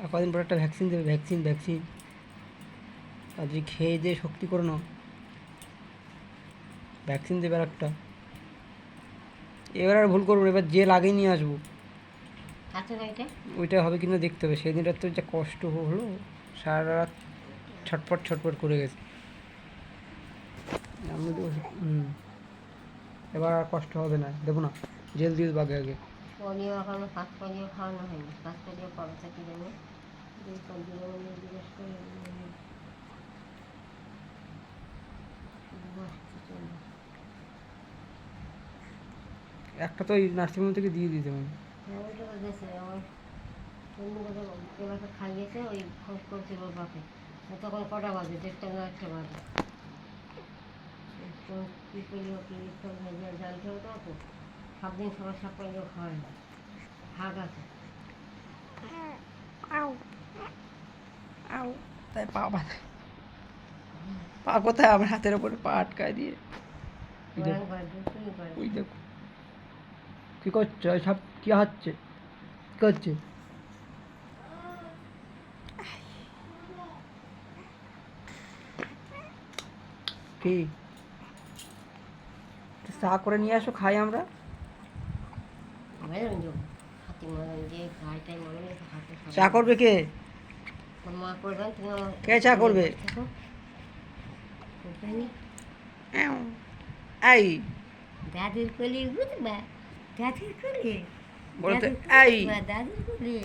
আর কদিন পর একটা ভ্যাকসিন দেবে ভ্যাকসিন ভ্যাকসিন আর যদি খেয়ে দিয়ে শক্তি করে নাও ভ্যাকসিন দেবে আর একটা। এবার আর ভুল করব এবার যে লাগিয়ে নিয়ে আসব। আছে ওইটা হবে কিনা দেখতে হবে। সেদিনটা তো যা কষ্ট হলো সারা রাত ছটপট ছটপট করে গেছে। আমি তো হুম। এবার আর কষ্ট হবে না। দেবো না জেল দিয়ে আগে আগে। পলিও এখনও ফার্স্ট পলিও খাওয়ানো হয়নি। ফার্স্ট পলিও কবে থেকে দেবো দুই জিজ্ঞেস করে। একটা তো ওই নার্সিংহোম থেকে দিয়ে দিতে হবে হ্যাঁ, খাইয়েছে ওই খোঁজ করছিল বাপে তখন কটা বাজে? দেড়টা না একটা বাজে। কী করল কি সব জানতে হতো তো সব দিন সবার সব পলিও খাওয়ায় না। ভাগ আছে। তাই পা বাঁধা। পা কোথায়? আমার হাতের ওপরে পা আটকায় দিয়ে। ওই দেখো, কী করছে? ওই সব কী হচ্ছে? কী করছে? কি? চা করে নিয়ে আসো খাই আমরা। চা করবে কে? কে চা করবে? এই। দাদির কলি দাদির কলি। দাদির কলি।